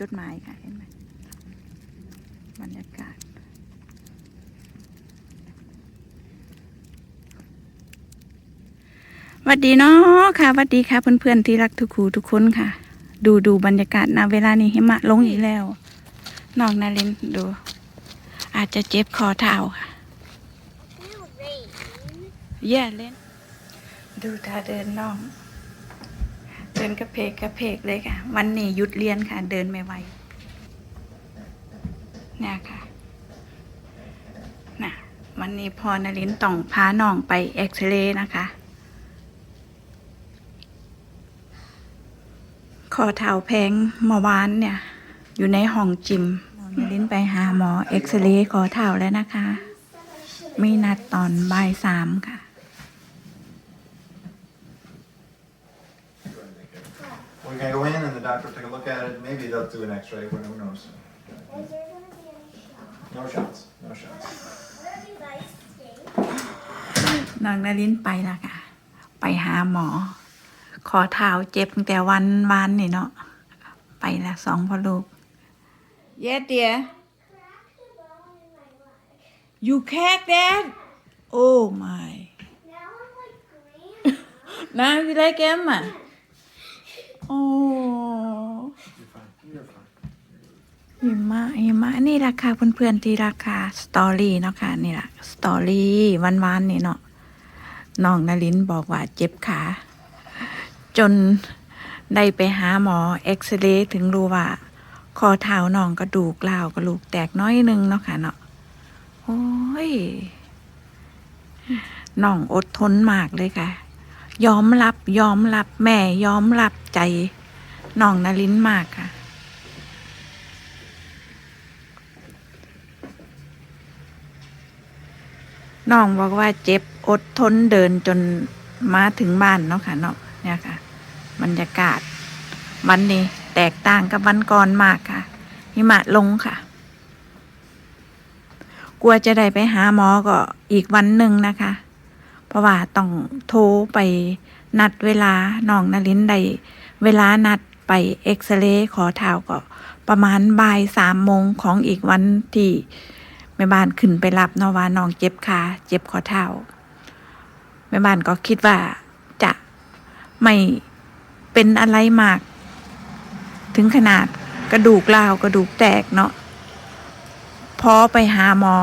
จดหมายค่ะเห็นไหมบรรยากาศหวัดดีเนาะค่ะหวัดดีค่ะ เพื่อนๆที่รักทุกครูทุกคนค่ะ ดูดูบรรยากาศนะเวลานี้หิมะลงอีกแล้วน้องนารินดู อาจจะเจ็บคอเท้าค่ะแย่เล่น ดูท่าเดินน้องเดินกระเพกกระเพกเลยค่ะ วันนี้หยุดเรียนค่ะ เดินไม่ไหวเนี่ยค่ะนะวันนี้พอนลินต้องพาน้องไปเอ็กซเรย์นะคะคอเท้าแพงเมื่อวานเนี่ย อยู่ในห้องจิมนลินไปหาหมอเอ็กซเรย์คอเท้าแล้วนะคะ มีนัดตอนบ่ายสามค่ะ We can go in and the doctor will take a look at it, maybe they'll do an x-ray, who who knows? Is there gonna be any shots? No shots, no shots. Where do you guys stay? นางนารินไปและค่ะ ไปหาหมอ ขอเท้าเจ็บตั้งแต่วันวานนี่เนาะ ไปละสองพ่อลูก Yes dear You crack that Oh my Now I'm like green. Now you like Emma Oh You're fine, you're fine. หิมะหิมะนี่ราคาเพื่อนๆที่ราคาสตอรี่เนาะค่ะนี่แหละสตอรี่วันวานๆนี่เนาะน้องนารินบอกว่าเจ็บขา จนได้ไปหาหมอเอ็กซเรย์ถึงรู้ว่าคอเท้าน้องกระดูกเล่าวกระดูกแตกน้อยนึงเนาะค่ะเนาะโอ้ยน้องอดทนมากเลยค่ะ ยอมรับยอมรับแม่ยอมรับ ใจน้องนารินมากค่ะ น้องบอกว่าเจ็บอดทนเดินจนมาถึงบ้านเนาะค่ะเนาะเนี่ยค่ะ บรรยากาศ วันนี้ แตกต่างกับวันก่อนมากค่ะหิมะลงค่ะ กลัวจะได้ไปหาหมอก็อีกวันหนึ่งนะคะ ราะว่าต้องโทรไปนัดเวลาน้องนลินได้เวลานัดไปเอ็กซเรย์ขอเท้าก็ประมาณบ่ายสามโมงของอีกวันที่แม่บ้านขึ้นไปรับเนาะว่าน้องเจ็บขาเจ็บขอเท้าแม่บ้านก็คิดว่าจะไม่เป็นอะไรมาก ถึงขนาดกระดูกร้าวกระดูกแตกเนาะพอไปหาหมอ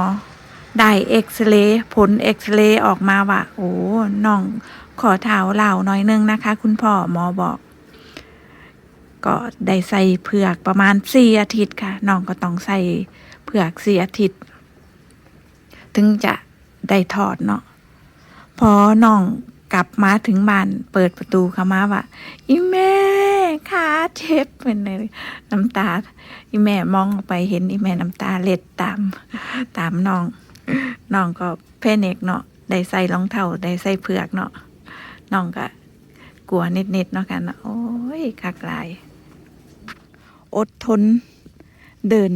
ได้เอ็กซเรย์ผลเอ็กซเรย์ออกมาว่า โอ้น้องขอเท้าเหล่าน้อยนึงนะคะ คุณพ่อหมอบอก ก็ได้ใส่เผือกประมาณสี่อาทิตย์ค่ะน้องก็ต้องใส่เผือกสี่อาทิตย์ ถึงจะได้ถอดเนาะพอน้องกลับมาถึงบ้านเปิดประตูเข้ามาว่าอีแม่ขาเจ็บเป็นเลยน้ำตา อีแม่มองไปเห็นอีแม่น้ำตาเล็ดตามตามน้อง น้องก็แพนิกเนาะได้ใส่รองเท้าได้ใส่เผือกเนาะน้องก็กลัวนิดๆเนาะกันเนาะโอ้ยคักหลาย อดทน เดิน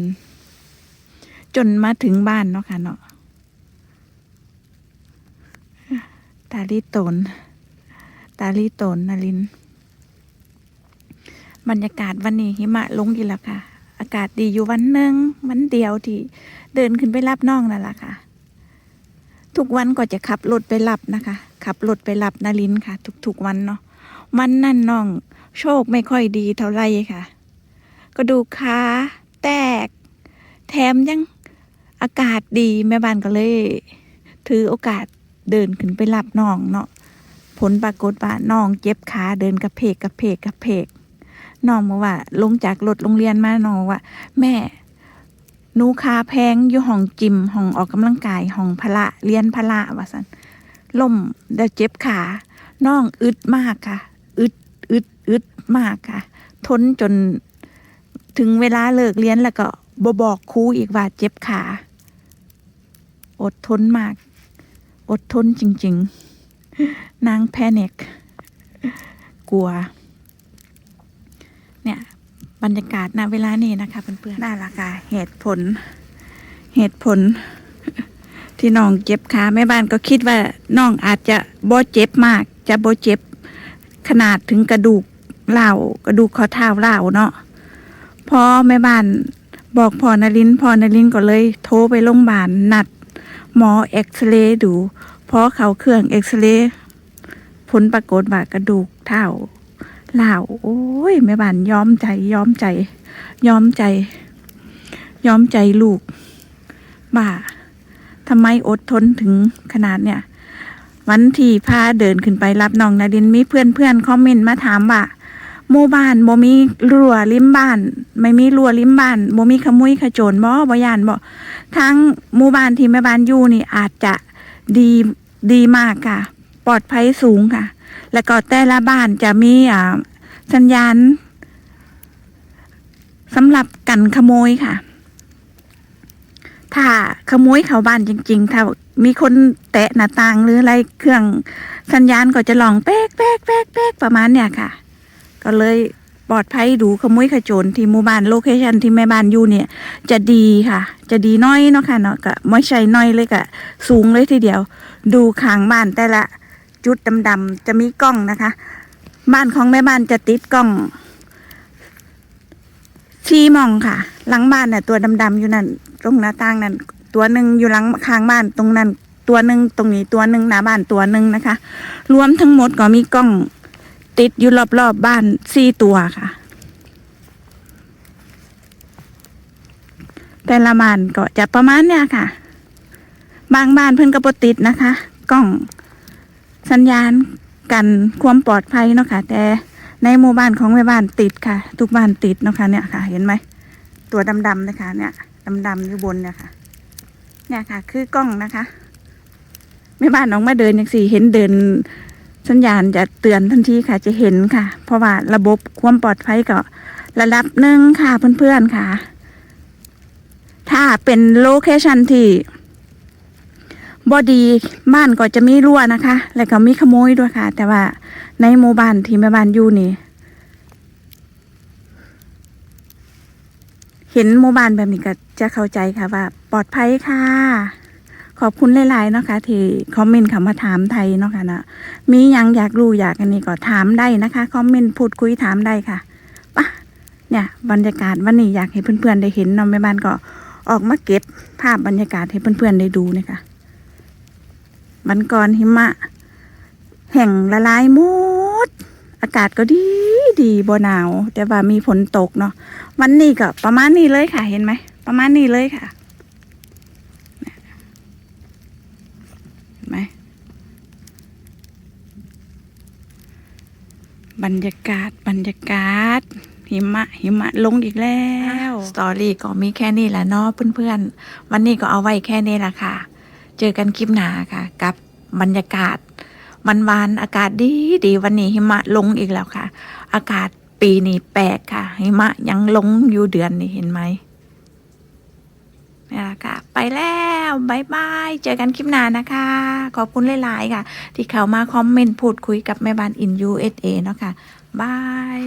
จนมาถึงบ้านเนาะค่ะเนาะตาลีโตน ตาลีโตนนาริน บรรยากาศวันนี้หิมะลงอีกแล้วค่ะ อากาศดีอยู่วันหนึ่งวันเดียวที่เดินขึ้นไปรับน้องนั่นแหละค่ะ ทุกวันก็จะขับรถไปรับนะคะ ขับรถไปรับนารินค่ะ ทุกๆวันเนาะวันนั่นน้องโชคไม่ค่อยดีเท่าไหร่ค่ะ ก็ดูขาแตก แถมยังอากาศดีแม่บ้านก็เลย ถือโอกาสเดินขึ้นไปรับน้องเนาะผลปรากฏว่าน้องเจ็บขาเดินกระเพกกระเพกกระเพก น้องบอกว่า ลงจากรถโรงเรียนมาน้องบอกว่า แม่หนูขาแพงอยู่ห้องจิมห้องออกกำลังกายห้องพละเรียนพละว่าสันล่มแล้วเจ็บขาน้องอึดมากค่ะ อึดอึดอึดมากค่ะ ทนจนถึงเวลาเลิกเรียนแล้วก็บบอกครูอีกว่าเจ็บขา อดทนมาก อดทนจริง ๆ นางแพนิกกลัว บรรยากาศณเวลานี้นะคะเพื่อนๆน่าละค่ะเหตุผล เหตุผล ที่น้องเจ็บขาแม่บ้านก็คิดว่าน้องอาจจะบ่เจ็บมาก จะบ่เจ็บ ขนาดถึงกระดูกเล่ากระดูกข้อเท้าเล่าเนาะพอแม่บ้านบอกพอนลินพอนลินก็เลยโทรไปโรงพยาบาลนัด หมอเอ็กซเรย์ดูพอเขาเครื่องเอ็กซเรย์ผลปรากฏว่ากระดูกเท้า ลาวโอ้ยแม่บ้านยอมใจยอมใจยอมใจ ยอมใจลูกบ่าทำไมอดทนถึงขนาดเนี่ย วันที่พาเดินขึ้นไปรับน้องนาดินมีเพื่อนเพื่อนคอมเมนต์มาถามว่าหมู่บ้านบ่มีรั้วริมบ้าน ไม่มีรั้วริมบ้านบ่มีขมุยขโจรบ่บ่ยานบ่ทั้งหมู่บ้านที่แม่บ้านอยู่นี่อาจจะดีดีมากค่ะ ปลอดภัยสูงค่ะ แล้วก็แต่ละบ้านจะมีอ่าสัญญาณสำหรับกันขโมยค่ะ ถ้าขโมยเข้าบ้านจริง ๆ ถ้ามีคนแตะหน้าต่างหรืออะไรเครื่องสัญญาณก็จะลองแป๊กแป๊กแป๊กแป๊กประมาณเนี่ยค่ะ ก็เลยปลอดภัยดูขโมยขโจรที่หมู่บ้านโลเคชันที่แม่บ้านอยู่เนี่ย จะดีค่ะ จะดีน้อยเนาะค่ะเนาะก็ไม่ใช่น้อยเลยก็สูงเลยทีเดียว ดูข้างบ้านแต่ละ จุดดำๆจะมีกล้องนะคะ บ้านของแม่บ้านจะติดกล้องชี้มองค่ะ หลังบ้านน่ะตัวดำๆอยู่นั่นตรงหน้าต่างนั่นตัวหนึ่งอยู่หลังข้างบ้านตรงนั้น ตัวหนึ่งตรงนี้ตัวหนึ่งหน้าบ้านตัวหนึ่งนะคะ รวมทั้งหมดก็มีกล้องติดอยู่รอบๆบบ้านสี่ตัวค่ะ แต่ละบ้านก็จะประมาณเนี้ยค่ะ บางบ้านเพิ่นก็บ่ติดนะคะ กล้อง สัญญาณกันความปลอดภัยเนาะค่ะ แต่ในหมู่บ้านของแม่บ้านติดค่ะ ทุกบ้านติดเนาะค่ะเนี่ยค่ะ เห็นไหมตัวดำๆนะคะ เนี่ยดำๆอยู่บนเนี่ยค่ะ เนี่ยค่ะ คือกล้องนะคะแม่บ้านน้องมาเดินอย่างสี่เห็นเดินสัญญาณจะเตือนทันทีค่ะ จะเห็นค่ะ เพราะว่าระบบความปลอดภัยก็ระดับหนึ่งค่ะเพื่อนๆค่ะ ถ้าเป็นโลเคชันที่ บอดีบ้านก็จะมีรั้วนะคะ แล้วก็มีขโมยด้วยค่ะ แต่ว่าในหมู่บ้านที่แม่บ้านอยู่นี่ เห็นหมู่บ้านแบบนี้ก็จะเข้าใจค่ะว่า ปลอดภัยค่ะ ขอบคุณหลายๆนะคะ ที่คอมเมนต์เข้ามาถามไทยเนาะค่ะนะมียังอยากรู้อยากอันนี้ก็ถามได้นะคะคอมเมนต์พูดคุยถามได้ค่ะปะเนี่ยบรรยากาศวันนี้อยากให้เพื่อนๆได้เห็นเนาะแม่บ้านก็ออกมาเก็บภาพบรรยากาศให้เพื่อนๆได้ดูนะคะ วันก่อนหิมะ แห่งละลายหมด อากาศก็ดีดีบ่หนาว แต่ว่ามีฝนตกเนาะวันนี้ก็ประมาณนี้เลยค่ะเห็นไหม ประมาณนี้เลยค่ะเห็นไหมบรรยากาศบรรยากาศ หิมะ หิมะลงอีกแล้ว สตอรี่ก็มีแค่นี้แหละเนาะเพื่อนๆ วันนี้ก็เอาไว้แค่นี้แหละค่ะ เจอกันคลิปหน้าค่ะ กับบรรยากาศมันวานๆอากาศดีดีวันนี้หิมะลงอีกแล้วค่ะ อากาศปีนี้แปลกค่ะ หิมะยังลงอยู่เดือนนี้เห็นไหมนี่แหละค่ะ ไปแล้วบายบาย เจอกันคลิปหน้านะคะ ขอบคุณหลาย ๆ ค่ะ ที่เข้ามาคอมเมนต์พูดคุยกับแม่บ้านอิน USA เนาะค่ะบาย